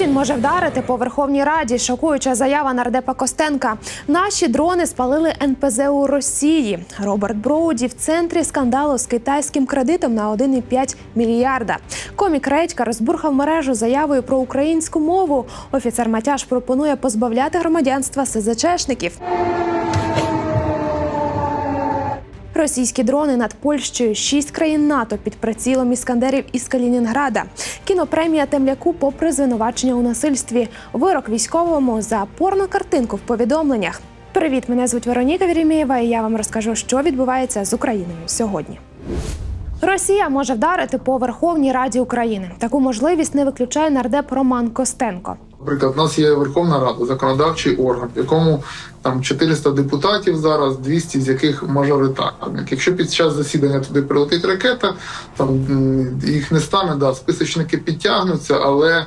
Путін може вдарити по Верховній Раді. Шокуюча заява нардепа Костенка. Наші дрони спалили НПЗ у Росії. Роберт Броуді в центрі скандалу з китайським кредитом на 1,5 мільярда. Комік Редька розбурхав мережу заявою про українську мову. Офіцер Матяш пропонує позбавляти громадянства СЗЧшників. Російські дрони над Польщею, шість країн НАТО під прицілом іскандерів із Калінінграда. Кінопремія Темляку попри звинувачення у насильстві. Вирок військовому за порнокартинку в повідомленнях. Привіт, мене звуть Вероніка Вірімєєва, і я вам розкажу, що відбувається з Україною сьогодні. Росія може вдарити по Верховній Раді України. Таку можливість не виключає нардеп Роман Костенко. Наприклад, у нас є Верховна Рада, законодавчий орган, в якому там 400 депутатів зараз, 200 з яких мажоритарник. Якщо під час засідання туди прилетить ракета, там їх не стане, да, списочники підтягнуться, але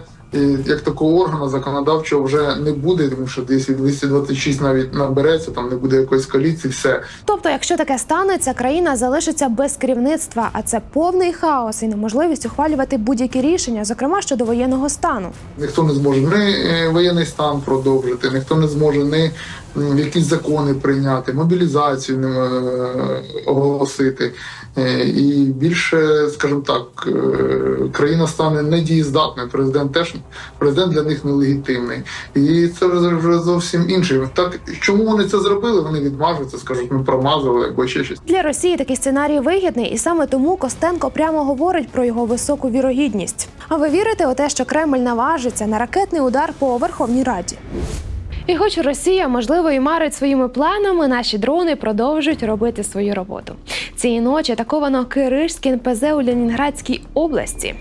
як такого органу законодавчого вже не буде, тому що десь 226 навіть набереться, там не буде якоїсь коаліції, все. Тобто, якщо таке станеться, країна залишиться без керівництва, а це повний хаос і неможливість ухвалювати будь-які рішення, зокрема щодо воєнного стану. Ніхто не зможе ні е, воєнний стан продовжити, ніхто не зможе ні якісь закони прийняти, мобілізацію не, оголосити. Е, І більше, скажімо так, е, країна стане недієздатною. Президент теж президент для них нелегітимний. І це вже, зовсім інше. Так чому вони це зробили? Вони відмажуться, скажуть, ми промазали або ще щось. Для Росії такий сценарій вигідний, і саме тому Костенко прямо говорить про його високу вірогідність. А ви вірите у те, що Кремль наважиться на ракетний удар по Верховній Раді? І хоч Росія, можливо, і марить своїми планами, наші дрони продовжують робити свою роботу. Цієї ночі атаковано Киришський НПЗ у Ленінградській області.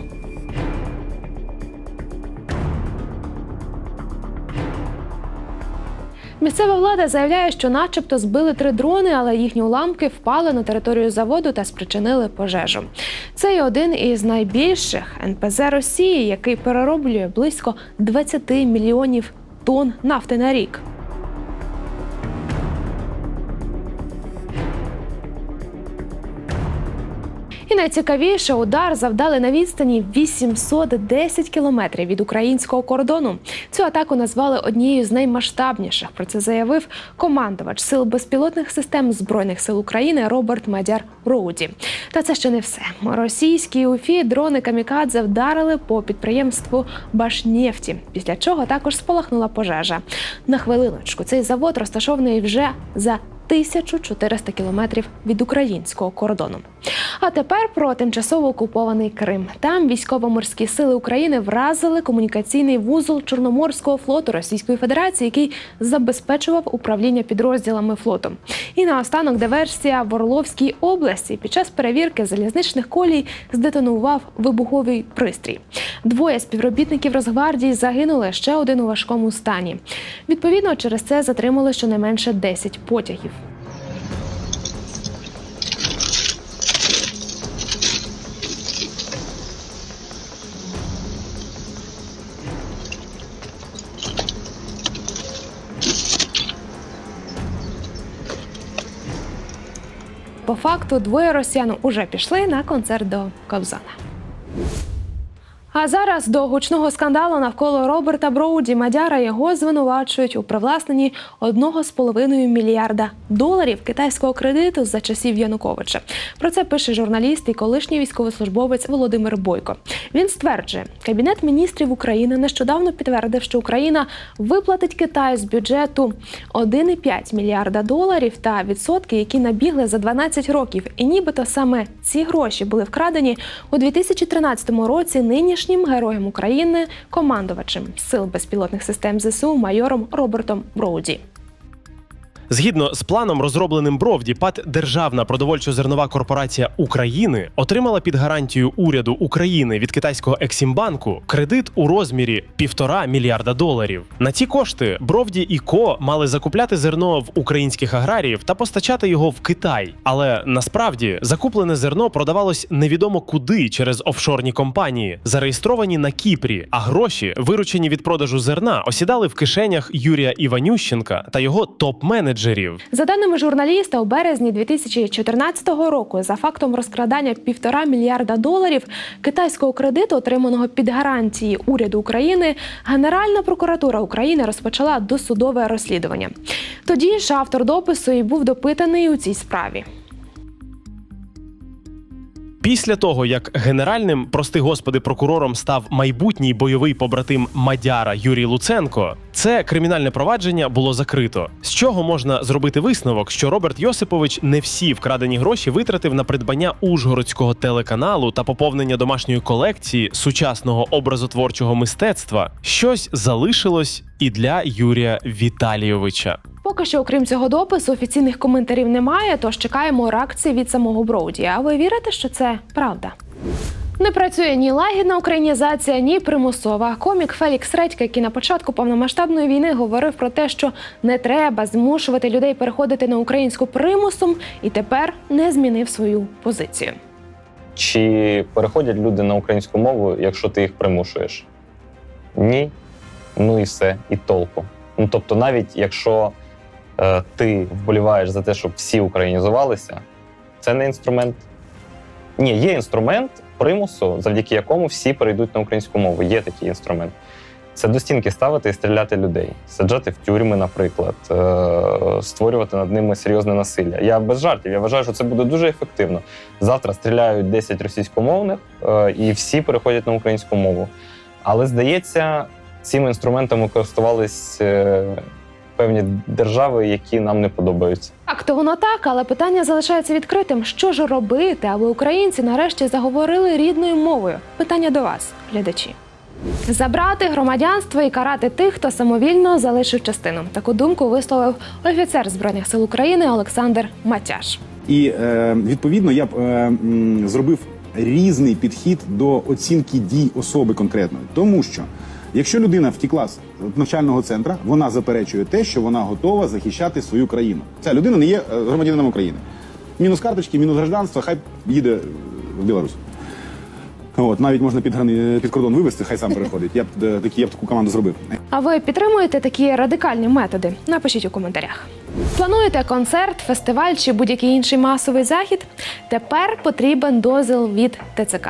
Місцева влада заявляє, що, начебто, збили три дрони, але їхні уламки впали на територію заводу та спричинили пожежу. Це і один із найбільших НПЗ Росії, який перероблює близько 20 мільйонів тонн нафти на рік. І найцікавіше удар завдали на відстані 810 кілометрів від українського кордону. Цю атаку назвали однією з наймасштабніших. Про це заявив командувач сил безпілотних систем збройних сил України Роберт Мадяр Роуді. Та це ще не все. Російські УФІ дрони камікадзе вдарили по підприємству Башнефті, після чого також спалахнула пожежа. На хвилиночку цей завод розташований вже за 1400 кілометрів від українського кордону. А тепер про тимчасово окупований Крим. Там військово-морські сили України вразили комунікаційний вузол Чорноморського флоту Російської Федерації, який забезпечував управління підрозділами флоту. І наостанок диверсія в Орловській області під час перевірки залізничних колій здетонував вибуховий пристрій. Двоє співробітників Росгвардії загинули ще один у важкому стані. Відповідно, через це затримали щонайменше 10 потягів. По факту двоє росіян уже пішли на концерт до Кобзана. А зараз до гучного скандалу навколо Роберта Броуді Мадяра його звинувачують у привласненні 1,5 мільярда доларів китайського кредиту за часів Януковича. Про це пише журналіст і колишній військовослужбовець Володимир Бойко. Він стверджує, кабінет міністрів України нещодавно підтвердив, що Україна виплатить Китаю з бюджету 1,5 мільярда доларів та відсотки, які набігли за 12 років. І нібито саме ці гроші були вкрадені у 2013 році нинішнім героєм України, командувачем сил безпілотних систем ЗСУ майором Робертом Броуді. Згідно з планом, розробленим Бровді, ПАД Державна продовольчо-зернова корпорація України отримала під гарантію уряду України від китайського Ексімбанку кредит у розмірі півтора мільярда доларів. На ці кошти Бровді і Ко мали закупляти зерно в українських аграріїв та постачати його в Китай. Але насправді закуплене зерно продавалось невідомо куди через офшорні компанії, зареєстровані на Кіпрі, а гроші, виручені від продажу зерна, осідали в кишенях Юрія Іванющенка та його топ-менеджерів менеджерів. За даними журналіста, у березні 2014 року за фактом розкрадання півтора мільярда доларів китайського кредиту, отриманого під гарантії уряду України, Генеральна прокуратура України розпочала досудове розслідування. Тоді ж автор допису і був допитаний у цій справі. Після того, як генеральним, прости господи, прокурором став майбутній бойовий побратим Мадяра Юрій Луценко, це кримінальне провадження було закрито. З чого можна зробити висновок, що Роберт Йосипович не всі вкрадені гроші витратив на придбання ужгородського телеканалу та поповнення домашньої колекції сучасного образотворчого мистецтва. Щось залишилось і для Юрія Віталійовича. Поки що, окрім цього допису, офіційних коментарів немає, тож чекаємо реакції від самого Броуді. А ви вірите, що це правда? Не працює ні лагідна українізація, ні примусова. Комік Фелікс Редька, який на початку повномасштабної війни говорив про те, що не треба змушувати людей переходити на українську примусом, і тепер не змінив свою позицію. Чи переходять люди на українську мову, якщо ти їх примушуєш? Ні. Ну і все, і толку. Ну тобто, навіть якщо ти вболіваєш за те, щоб всі українізувалися, це не інструмент. Ні, є інструмент примусу, завдяки якому всі перейдуть на українську мову. Є такий інструмент. Це до стінки ставити і стріляти людей, саджати в тюрми, наприклад, е, створювати над ними серйозне насилля. Я без жартів. Я вважаю, що це буде дуже ефективно. Завтра стріляють 10 російськомовних, е, і всі переходять на українську мову. Але здається, цими інструментами користувались е, певні держави, які нам не подобаються. Так, то воно так, але питання залишається відкритим. Що ж робити, аби українці нарешті заговорили рідною мовою? Питання до вас, глядачі. Забрати громадянство і карати тих, хто самовільно залишив частину. Таку думку висловив офіцер збройних сил України Олександр Матяш. І е, відповідно я б е, зробив різний підхід до оцінки дій особи конкретної, тому що якщо людина втікла з навчального центру, вона заперечує те, що вона готова захищати свою країну. Ця людина не є е, громадянином України. Мінус карточки, мінус гражданства, хай їде в Білорусь. От навіть можна під грани під кордон вивезти, хай сам переходить. Я б е, такі я б таку команду зробив. А ви підтримуєте такі радикальні методи? Напишіть у коментарях. Плануєте концерт, фестиваль чи будь-який інший масовий захід? Тепер потрібен дозвіл від ТЦК.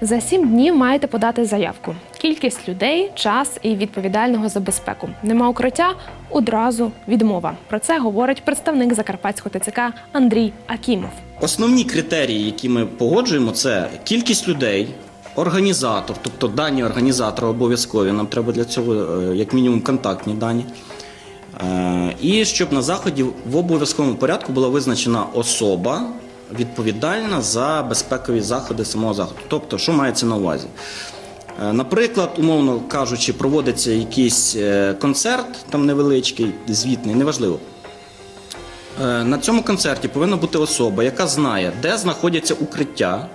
За сім днів маєте подати заявку. Кількість людей, час і відповідального за безпеку. Нема укриття одразу відмова. Про це говорить представник Закарпатського ТЦК Андрій Акімов. Основні критерії, які ми погоджуємо, це кількість людей, організатор, тобто дані організатора обов'язкові. Нам треба для цього е, як мінімум контактні дані. Е, І щоб на заході в обов'язковому порядку була визначена особа відповідальна за безпекові заходи самого заходу. Тобто, що мається на увазі? Е, Наприклад, умовно кажучи, проводиться якийсь е, концерт, там невеличкий, звітний, неважливо. На цьому концерті повинна бути особа, яка знає, де знаходяться укриття,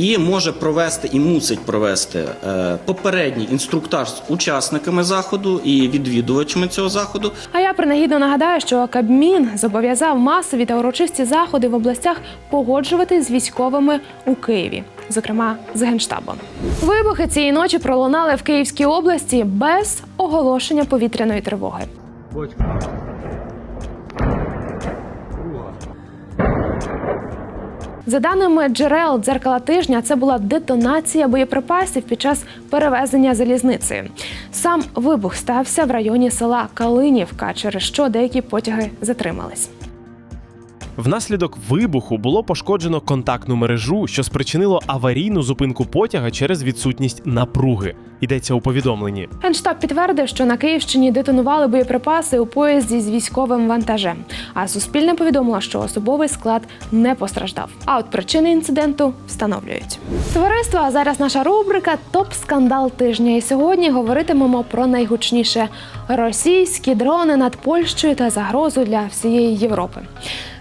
і може провести і мусить провести е, попередній інструктаж з учасниками заходу і відвідувачами цього заходу. А я принагідно нагадаю, що Кабмін зобов'язав масові та урочисті заходи в областях погоджувати з військовими у Києві, зокрема з генштабом. Вибухи цієї ночі пролунали в Київській області без оголошення повітряної тривоги. За даними джерел дзеркала тижня, це була детонація боєприпасів під час перевезення залізницею. Сам вибух стався в районі села Калинівка, через що деякі потяги затримались. Внаслідок вибуху було пошкоджено контактну мережу, що спричинило аварійну зупинку потяга через відсутність напруги. Йдеться у повідомленні. Генштаб підтвердив, що на Київщині детонували боєприпаси у поїзді з військовим вантажем. А Суспільне повідомило, що особовий склад не постраждав. А от причини інциденту встановлюють. Товариство, а зараз наша рубрика Топ скандал тижня. І сьогодні говоритимемо про найгучніше російські дрони над Польщею та загрозу для всієї Європи.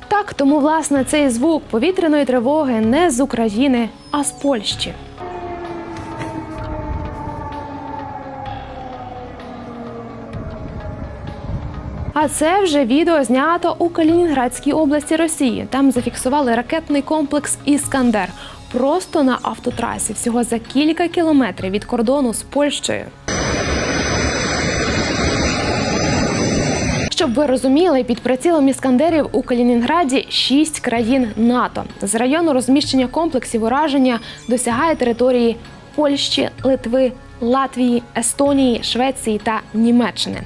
Так, тому власне цей звук повітряної тривоги не з України, а з Польщі. А це вже відео знято у Калінінградській області Росії. Там зафіксували ракетний комплекс Іскандер просто на автотрасі, всього за кілька кілометрів від кордону з Польщею. Щоб ви розуміли, під прицілом іскандерів у Калінінграді шість країн НАТО. З району розміщення комплексів ураження досягає території Польщі, Литви, Латвії, Естонії, Швеції та Німеччини.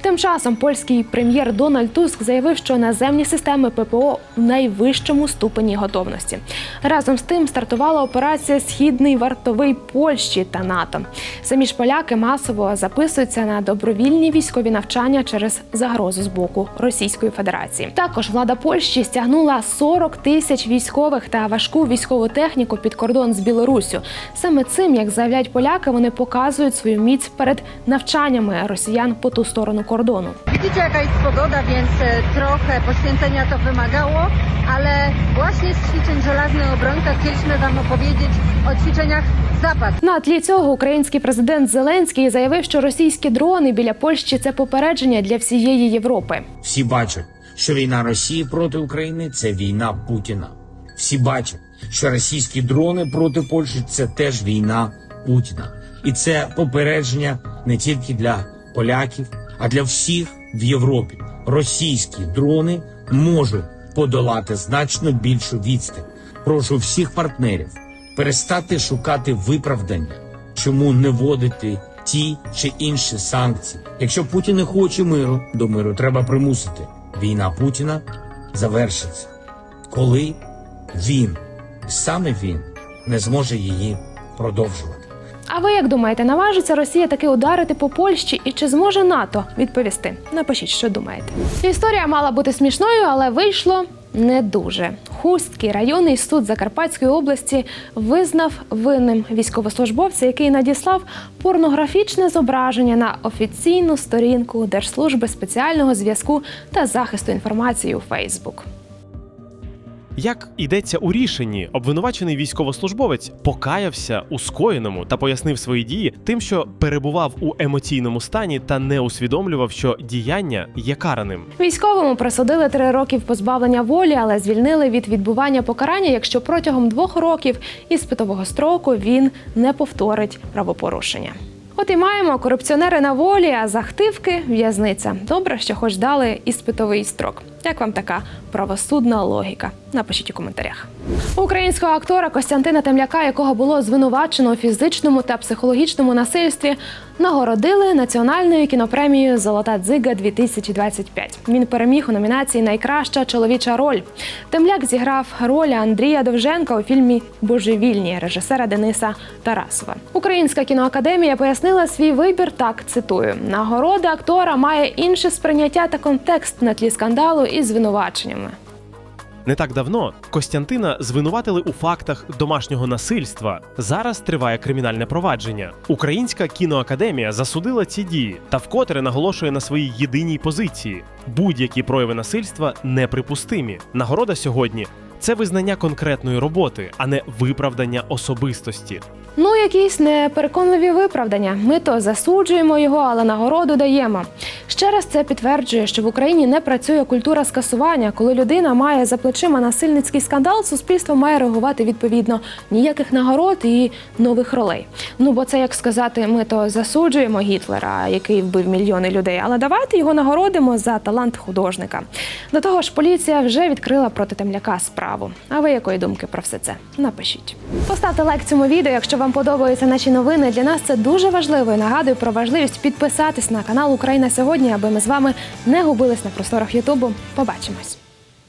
Тим часом польський прем'єр Дональд Туск заявив, що наземні системи ППО у найвищому ступені готовності. Разом з тим стартувала операція Східний вартовий Польщі та НАТО. Самі ж поляки масово записуються на добровільні військові навчання через загрозу з боку Російської Федерації. Також влада Польщі стягнула 40 тисяч військових та важку військову техніку під кордон з Білоруссю. Саме цим, як заявляють поляки, вони показують свою міць перед навчаннями росіян по ту сторону кордону. Widzicie jaka jest pogoda, więc e, trochę poświęcenia to wymagało, ale właśnie z ćwiczeń Żelazny Obrońca chcieliśmy Wam opowiedzieć o ćwiczeniach Zapad. На тлі цього український президент Зеленський заявив, що російські дрони біля Польщі це попередження для всієї Європи. Всі бачать, що війна Росії проти України це війна Путіна. Всі бачать, що російські дрони проти Польщі це теж війна Путіна. І це попередження не тільки для поляків, а для всіх в Європі. Російські дрони можуть подолати значно більшу відстань. Прошу всіх партнерів перестати шукати виправдання, чому не вводити ті чи інші санкції. Якщо Путін не хоче миру, до миру треба примусити. Війна Путіна завершиться, коли він, саме він, не зможе її продовжувати. А ви як думаєте, наважиться Росія таки ударити по Польщі і чи зможе НАТО відповісти? Напишіть, що думаєте. Історія мала бути смішною, але вийшло не дуже. Хустський районний суд Закарпатської області визнав винним військовослужбовця, який надіслав порнографічне зображення на офіційну сторінку Держслужби спеціального зв'язку та захисту інформації у Фейсбук. Як йдеться у рішенні, обвинувачений військовослужбовець покаявся у скоєному та пояснив свої дії тим, що перебував у емоційному стані та не усвідомлював, що діяння є караним. Військовому присудили три років позбавлення волі, але звільнили від відбування покарання, якщо протягом двох років іспитового строку він не повторить правопорушення. От і маємо корупціонери на волі, а захтивки в'язниця. Добре, що хоч дали іспитовий строк. Як вам така правосудна логіка? Напишіть у коментарях. Українського актора Костянтина Темляка, якого було звинувачено у фізичному та психологічному насильстві, нагородили національною кінопремією Золота дзига 2025 Він переміг у номінації Найкраща чоловіча роль. Темляк зіграв роль Андрія Довженка у фільмі Божевільні режисера Дениса Тарасова. Українська кіноакадемія пояснила свій вибір. Так цитую: нагорода актора має інше сприйняття та контекст на тлі скандалу із звинуваченнями. Не так давно Костянтина звинуватили у фактах домашнього насильства. Зараз триває кримінальне провадження. Українська кіноакадемія засудила ці дії та вкотре наголошує на своїй єдиній позиції: будь-які прояви насильства неприпустимі. Нагорода сьогодні це визнання конкретної роботи, а не виправдання особистості. Ну, якісь непереконливі виправдання. Ми то засуджуємо його, але нагороду даємо. Ще раз це підтверджує, що в Україні не працює культура скасування. Коли людина має за плечима насильницький скандал, суспільство має реагувати відповідно ніяких нагород і нових ролей. Ну бо це як сказати, ми то засуджуємо Гітлера, який вбив мільйони людей, але давайте його нагородимо за талант художника. До того ж, поліція вже відкрила проти темляка справу. А ви якої думки про все це? Напишіть. Поставте лайк цьому відео, якщо вам подобаються наші новини. Для нас це дуже важливо. І нагадую про важливість підписатись на канал Україна сьогодні, аби ми з вами не губились на просторах Ютубу. Побачимось.